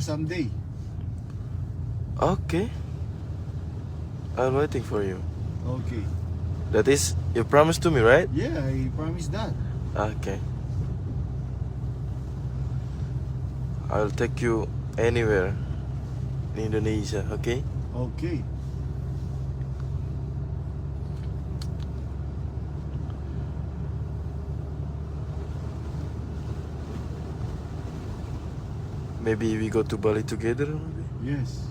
someday. Okay. I'm waiting for you. Okay. That is, you promised to me, right? Yeah, I promise that. Okay. I'll take you anywhere in Indonesia, okay? Okay. Maybe we go to Bali together. maybe? Yes.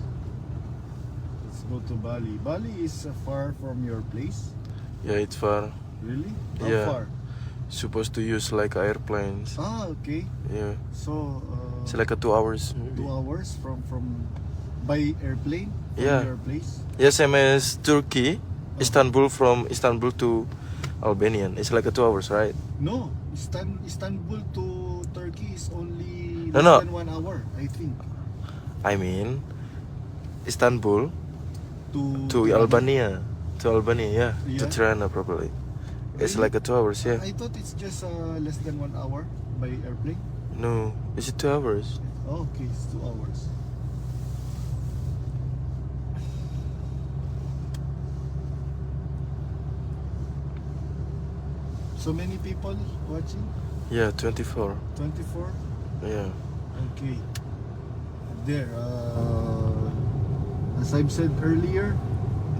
Let's go to Bali. Bali is uh, far from your place. Yeah, it's far. Really? How Yeah. far? Supposed to use like airplanes. Ah, okay. Yeah, So uh, it's like a two hours. maybe. two hours from from by airplane from Yeah. your place. Yes, same as Turkey, Istanbul from Istanbul to Albanian. It's like a two hours, right? No, Istan- Istanbul to Turkey is only No, less no. than one hour, I think. I mean, Istanbul To to Albania, to Albania, yeah, to Tirana probably. It's Really? like a two hours, yeah. I thought it's just uh, less than one hour by airplane. No, is it two hours? Oh, okay, it's two hours. So many people watching? Yeah, 24. 24? Yeah. Okay. There, uh, as I've said earlier,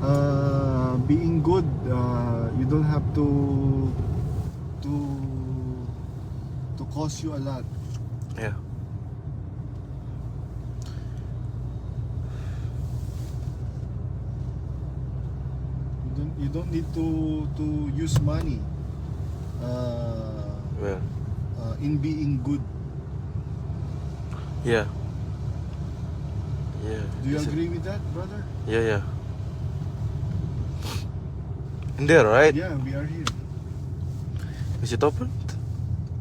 uh, being good, uh, you don't have to to to cost you a lot. Yeah. You don't you don't need to to use money uh, Well, uh, in being good. yeah. Yeah. Do you is it- agree with that, brother? Yeah, yeah. In there, right? Yeah, we are here. Is it open?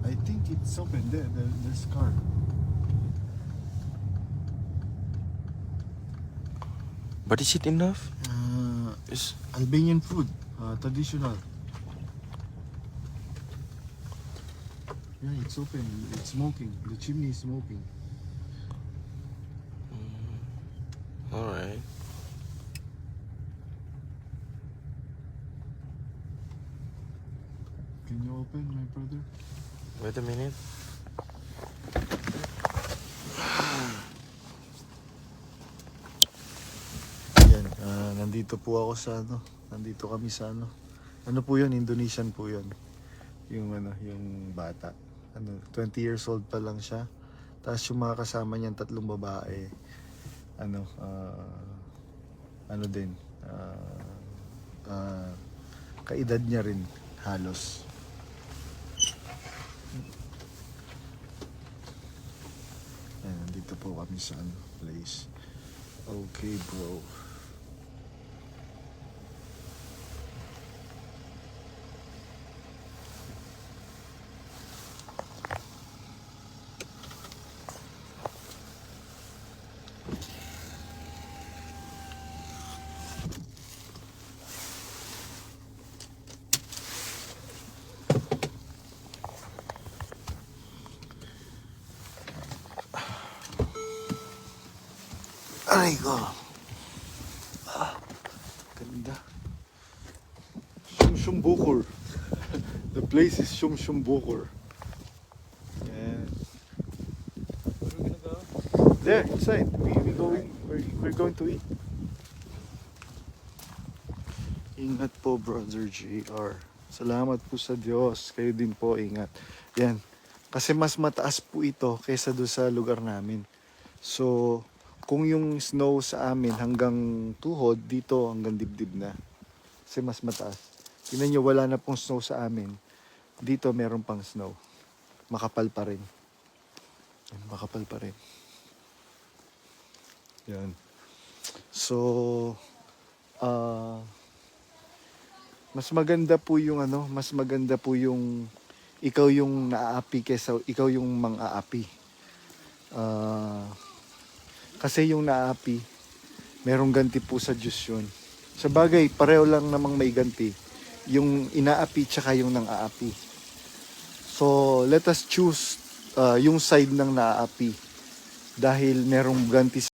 I think it's open there. there there's car. But is it enough? Uh, Is Albanian food, uh, traditional. Yeah, it's open. It's smoking. The chimney is smoking. all right. Can you open, my brother? Wait a minute. Yan, ah, nandito po ako sa ano, nandito kami sa ano. Ano po 'yun? Indonesian po 'yun. Yung ano, yung bata. Ano, 20 years old pa lang siya. Tapos yung mga kasama niyan tatlong babae. Ano, ah, ano din, ah, ah, kaedad niya rin halos. Ayan, nandito po kami sa ano, place. Okay, bro. Aray ko. Ah, ganda. Shum Bukur. The place is Shum Bukur. And there, inside. We, we going, we're, we're going to eat. Ingat po, Brother JR. Salamat po sa Diyos. Kayo din po, ingat. Yan. Kasi mas mataas po ito kaysa doon sa lugar namin. So, kung yung snow sa amin hanggang tuhod, dito hanggang dibdib na. Kasi mas mataas. Tingnan nyo, wala na pong snow sa amin. Dito meron pang snow. Makapal pa rin. Makapal pa rin. Yan. So, ah, mas maganda po yung ano, mas maganda po yung ikaw yung naaapi kaysa ikaw yung mang-aapi. Ah, kasi yung naapi, merong ganti po sa Diyos yun. Sa bagay, pareho lang namang may ganti. Yung inaapi tsaka yung nang-aapi. So, let us choose uh, yung side ng naaapi. dahil merong ganti